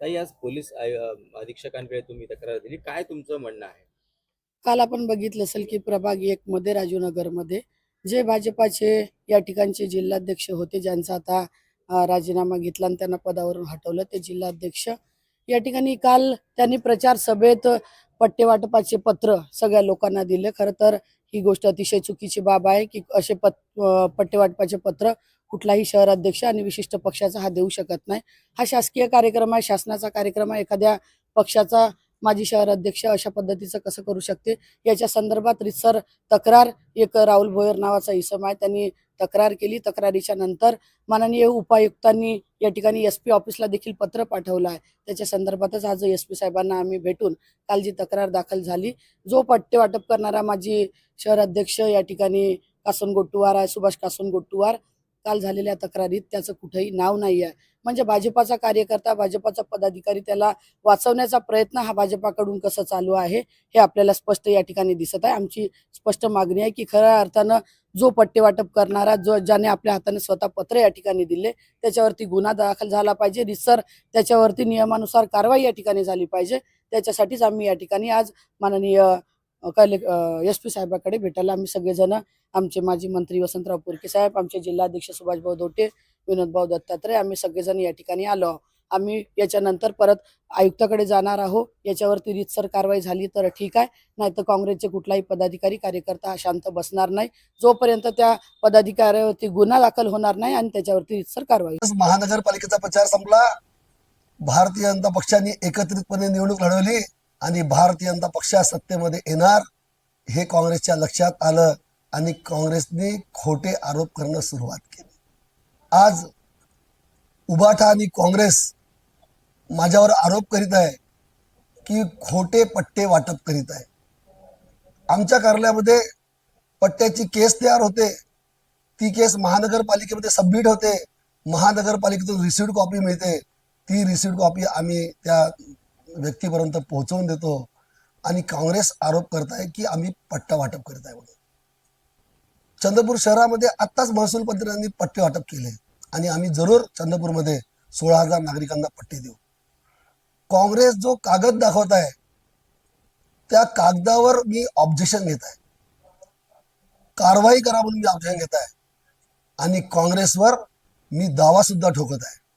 ताई आज पोलीस अधीक्षकांकडे तुम्ही तक्रार दिली. काय तुमचं म्हणणं आहे? काल आपण बघितलं असेल की प्रभाग एक मध्ये राजूनगरमध्ये जे भाजपाचे या ठिकाणचे जिल्हाध्यक्ष होते ज्यांचा आता राजीनामा घेतला आणि त्यांना पदावरून हटवलं ते जिल्हाध्यक्ष या ठिकाणी काल त्यांनी प्रचार सभेत पट्टे वाटपाचे पत्र सगळ्या लोकांना दिले. खरं तर ही गोष्ट अतिशय चुकीची बाब आहे की असे पत पट्टेवाटपाचे वाटपाचे पत्र कुठलाही शहर अध्यक्ष आणि विशिष्ट पक्षाचा हा देऊ शकत नाही. हा शासकीय कार्यक्रम आहे. शासनाचा कार्यक्रम आहे. एखाद्या पक्षाचा माजी शहर अध्यक्ष अशा पद्धतीचं कसं करू शकते? याच्या संदर्भात रितसर तक्रार एक राहुल भोयर नावाचा इसम आहे. त्यांनी तक्रार केली. तक्रारीच्या नंतर माननीय उपायुक्तांनी या ठिकाणी एस पी ऑफिसला देखील पत्र पाठवलं आहे. त्याच्या संदर्भातच आज एस पी साहेबांना आम्ही भेटून काल जी तक्रार दाखल झाली जो पट्टे वाटप करणारा माजी शहर अध्यक्ष या ठिकाणी कासन गोट्टुवार आहे सुभाष कासन गोट्टुवार काल झालेल्या तक्रारीत त्याचं कुठंही नाव नाही आहे म्हणजे भाजपाचा कार्यकर्ता भाजपाचा पदाधिकारी त्याला वाचवण्याचा प्रयत्न हा भाजपाकडून कसं चालू आहे हे आपल्याला स्पष्ट या ठिकाणी दिसत आहे. आमची स्पष्ट मागणी आहे की खऱ्या अर्थानं जो पट्टे वाटप करणारा जो ज्याने आपल्या हाताने स्वतः पत्र या ठिकाणी दिले त्याच्यावरती गुन्हा दाखल झाला पाहिजे. रिसर त्याच्यावरती नियमानुसार कारवाई या ठिकाणी झाली पाहिजे. त्याच्यासाठीच आम्ही या ठिकाणी आज माननीय कले एस पी साहेबाकडे भेटायला आम्ही सगळेजण आमचे माजी मंत्री वसंतराव पुरके साहेब आमचे जिल्हाध्यक्ष सुभाषभाऊ दोटे विनोदभाऊ दत्तात्रय आम्ही सगळेजण या ठिकाणी आलो आहोत. आम्ही याच्यानंतर परत आयुक्ताकडे जाणार आहोत. याच्यावरती रीतसर कारवाई झाली तर ठीक आहे. नाही तर काँग्रेसचे कुठलाही पदाधिकारी कार्यकर्ता हा शांत बसणार नाही. जोपर्यंत त्या पदाधिकाऱ्यावरती गुन्हा दाखल होणार नाही आणि त्याच्यावरती रीतसर कारवाई महानगरपालिकेचा प्रचार संपला. भारतीय जनता पक्षाने एकत्रितपणे निवडणूक लढवली. आणि भारतीय जनता पक्ष सत्तेमध्ये येणार हे काँग्रेसच्या लक्षात आलं आणि काँग्रेसने खोटे आरोप करणं सुरुवात केली. आज उबाठा आणि काँग्रेस माझ्यावर आरोप करीत आहे की खोटे पट्टे वाटप करीत आहे. आमच्या कार्यालयामध्ये पट्ट्याची केस तयार होते. ती केस महानगरपालिकेमध्ये सबमिट होते. महानगरपालिकेतून रिसिव्ड कॉपी मिळते. ती रिसिव्ड कॉपी आम्ही त्या व्यक्तीपर्यंत पोहोचवून देतो. आणि काँग्रेस आरोप करत आहे की आम्ही पट्टा वाटप करत आहे म्हणून. चंद्रपूर शहरामध्ये आत्ताच महसूल मंत्र्यांनी पट्टे वाटप केले. आणि आम्ही जरूर चंद्रपूरमध्ये सोळा हजार नागरिकांना पट्टे देऊ. काँग्रेस जो कागद दाखवत आहे त्या कागदावर मी ऑब्जेक्शन घेत आहे. कारवाई करा म्हणून मी ऑब्जेक्शन घेत आहे. आणि काँग्रेसवर मी दावा सुद्धा ठोकत आहे.